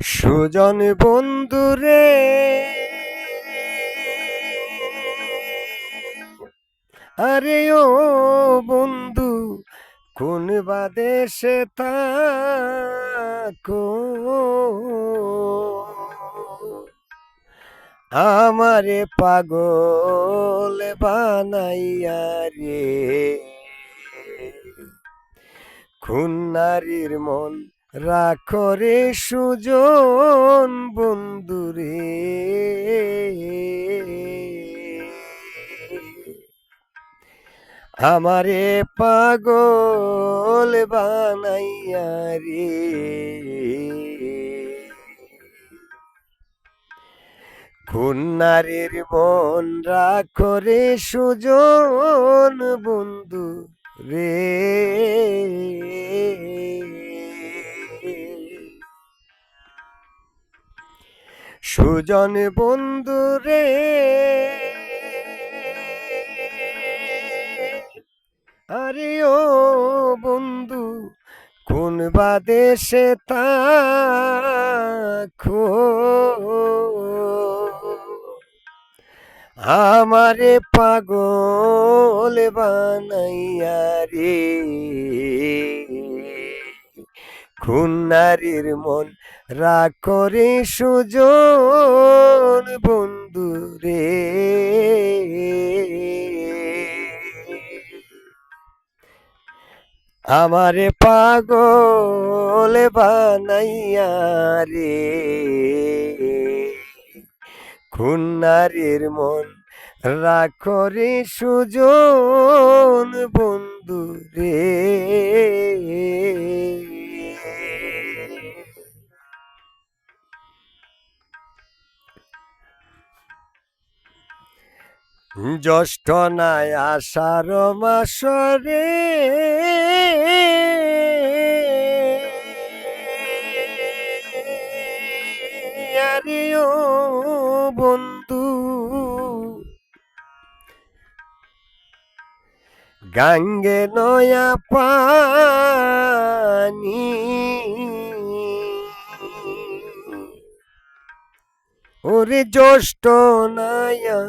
সুজন বন্ধুরে আরে ও বন্ধু, কোন বা দেশে থাকো? আমারে পাগল বানাইয়া রে। খুন্নারির মন রাখো রে সুজন বন্ধুরে। আমারে পাগল বানাইয়া রে। খুন্নারের মন রাখো রে সুজন বন্ধু রে সুজন বন্ধু রে। আরে ও বন্ধু কোন বা দেশে তাখো আমারে পাগল বানাইয়া রে। খুন্নারির মন রাখো রে সুজন বন্ধু রে। আমারে পাগল বানাইয়া রে। খুন্নারের মন রাখো রে সুজন বন্ধু রে। জ্যৈষ্ঠ নাই আষাঢ় মাসরে। বন্ধু গাঙ্গে নয়া পানি। ওরে জ্যৈষ্ঠ নায়া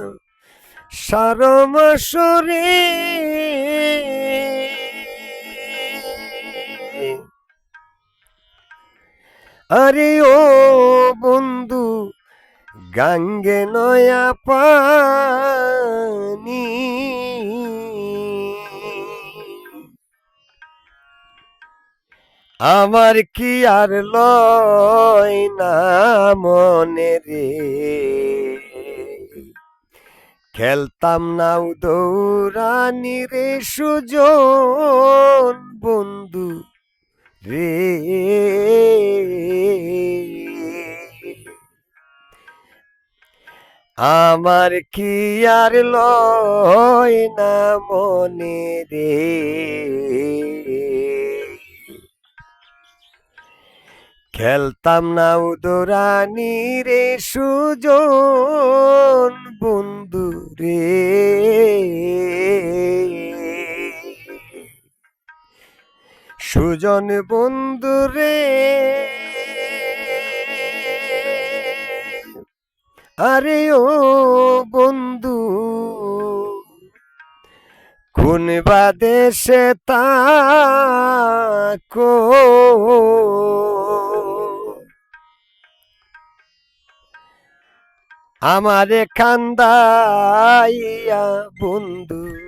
সারমাসরে আরে ও বন্ধু গাঙ্গে নয়া পানি। আমার কি আর লয় না মনে রে? খেলতাম নাও দৌড়ানি রে সুজন, বন্ধু রে। আমার কি আর লয় না মনে রে? খেলতাম না উদরানি রে সুজন রে। সুজন বন্ধু রে। আরে ও বন্ধু কোন বা দেশে তাকো আমারে কান্দাইয়া বন্ধু।